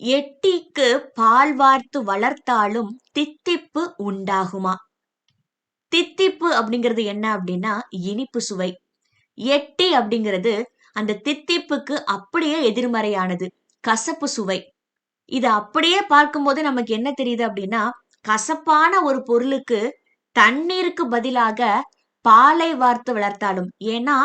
எட்டிக்கு பால் வார்த்து வளர்த்தாலும் தித்திப்பு உண்டாகுமா? தித்திப்பு அப்படிங்கிறது என்ன அப்படின்னா இனிப்பு சுவை. எட்டி அப்படிங்கிறது அந்த தித்திப்புக்கு அப்படியே எதிர்மறையானது கசப்பு சுவை. இது அப்படியே பார்க்கும்போது நமக்கு என்ன தெரியுது அப்படின்னா கசப்பான ஒரு பொருளுக்கு தண்ணீருக்கு பதிலாக பாலை வார்த்து வளர்த்தாலும் ஏன்னா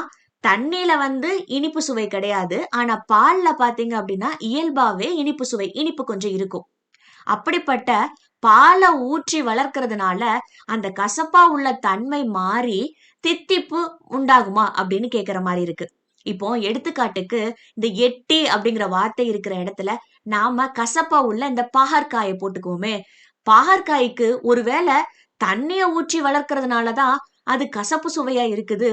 தண்ணியில வந்து இனிப்பு சுவை கிடையாது. ஆனா பால்ல பாத்தீங்க அப்படின்னா இயல்பாவே இனிப்பு சுவை இனிப்பு கொஞ்சம் இருக்கும். அப்படிப்பட்ட பாலை ஊற்றி வளர்க்கறதுனால அந்த கசப்பா உள்ள தன்மை மாறி தித்திப்பு உண்டாகுமா அப்படின்னு கேக்குற மாதிரி இருக்கு. இப்போ எடுத்துக்காட்டுக்கு இந்த எட்டி அப்படிங்கிற வார்த்தை இருக்கிற இடத்துல நாம கசப்பா உள்ள இந்த பாகற்காயை போட்டுக்குவோமே. பாகற்காய்க்கு ஒருவேளை தண்ணிய ஊற்றி வளர்க்கறதுனாலதான் அது கசப்பு சுவையா இருக்குது.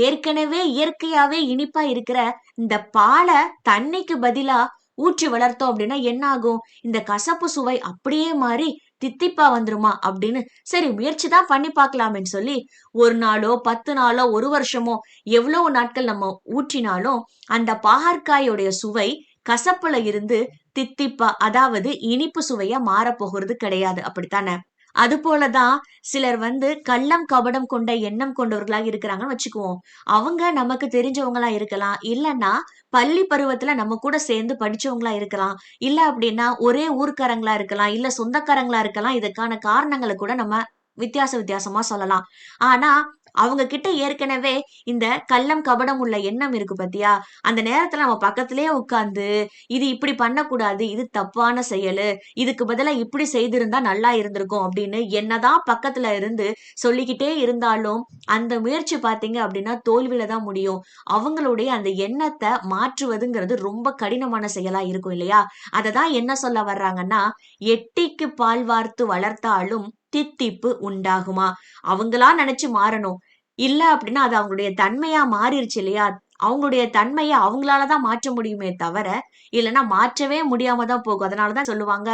ஏற்கனவே இயற்கையாவே இனிப்பா இருக்கிற இந்த பாலை தண்ணிக்கு பதிலா ஊற்றி வளர்த்தோம் அப்படின்னா என்ன ஆகும் இந்த கசப்பு சுவை அப்படியே மாறி தித்திப்பா வந்துருமா அப்படின்னு சரி முயற்சி தான் பண்ணி பார்க்கலாமேன்னு சொல்லி ஒரு நாளோ பத்து நாளோ ஒரு வருஷமோ எவ்வளவு நாட்கள் நம்ம ஊற்றினாலும் அந்த பாகற்காயோடைய சுவை கசப்புல இருந்து தித்திப்பா அதாவது இனிப்பு சுவையா மாறப்போகிறது கிடையாது. அப்படித்தானே? அது போலதான் சிலர் வந்து கள்ளம் கபடம் கொண்ட எண்ணம் கொண்டவர்களாக இருக்கிறாங்கன்னு வச்சுக்குவோம். அவங்க நமக்கு தெரிஞ்சவங்களா இருக்கலாம். இல்லைன்னா பள்ளி பருவத்துல நம்ம கூட சேர்ந்து படிச்சவங்களா இருக்கலாம். இல்ல அப்படின்னா ஒரே ஊர்க்காரங்களா இருக்கலாம். இல்ல சொந்தக்காரங்களா இருக்கலாம். இதுக்கான காரணங்களை கூட நம்ம வித்தியாச வித்தியாசமா சொல்லலாம். ஆனா அவங்க கிட்ட ஏற்கனவே இந்த கள்ளம் கபடம் உள்ள எண்ணம் இருக்கு பத்தியா? அந்த நேரத்துல நம்ம பக்கத்துலயே உட்கார்ந்து இது இப்படி பண்ணக்கூடாது இது தப்பான செயலு இதுக்கு பதிலா இப்படி செய்திருந்தா நல்லா இருந்திருக்கும் அப்படின்னு என்னதான் பக்கத்துல இருந்து சொல்லிக்கிட்டே இருந்தாலும் அந்த முயற்சி பாத்தீங்க அப்படின்னா தோல்வியில தான் முடியும். அவங்களுடைய அந்த எண்ணத்தை மாற்றுவதுங்கிறது ரொம்ப கடினமான செயலா இருக்கும் இல்லையா? அததான் என்ன சொல்ல வர்றாங்கன்னா எட்டிக்கு பால் வார்த்து வளர்த்தாலும் தித்திப்பு உண்டாகுமா? அவங்களா நினைச்சு மாறணும். இல்ல அப்படின்னா அது அவங்களுடைய தன்மையா மாறிடுச்சு இல்லையா? அவங்களுடைய தன்மையை அவங்களாலதான் மாற்ற முடியுமே தவிர இல்லைன்னா மாற்றவே முடியாம தான் போகும். அதனாலதான் சொல்லுவாங்க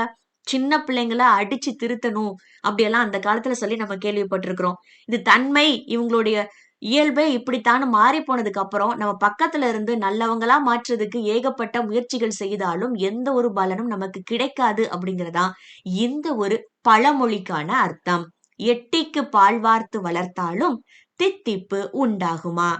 சின்ன பிள்ளைங்கள அடிச்சு திருத்தணும். அப்படியெல்லாம் அந்த காலத்துல சொல்லி நம்ம கேள்விப்பட்டிருக்கிறோம். இது தன்மை இவங்களுடைய இயல்பே இப்படித்தான் மாறி போனதுக்கு அப்புறம் நம்ம பக்கத்துல இருந்து நல்லவங்களா மாற்றுறதுக்கு ஏகப்பட்ட முயற்சிகள் செய்தாலும் எந்த ஒரு பலனும் நமக்கு கிடைக்காது அப்படிங்கறதா இந்த ஒரு பழமொழிக்கான அர்த்தம். எட்டிக்கு பால் வார்த்து வளர்த்தாலும் தித்திப்பு உண்டாகுமா?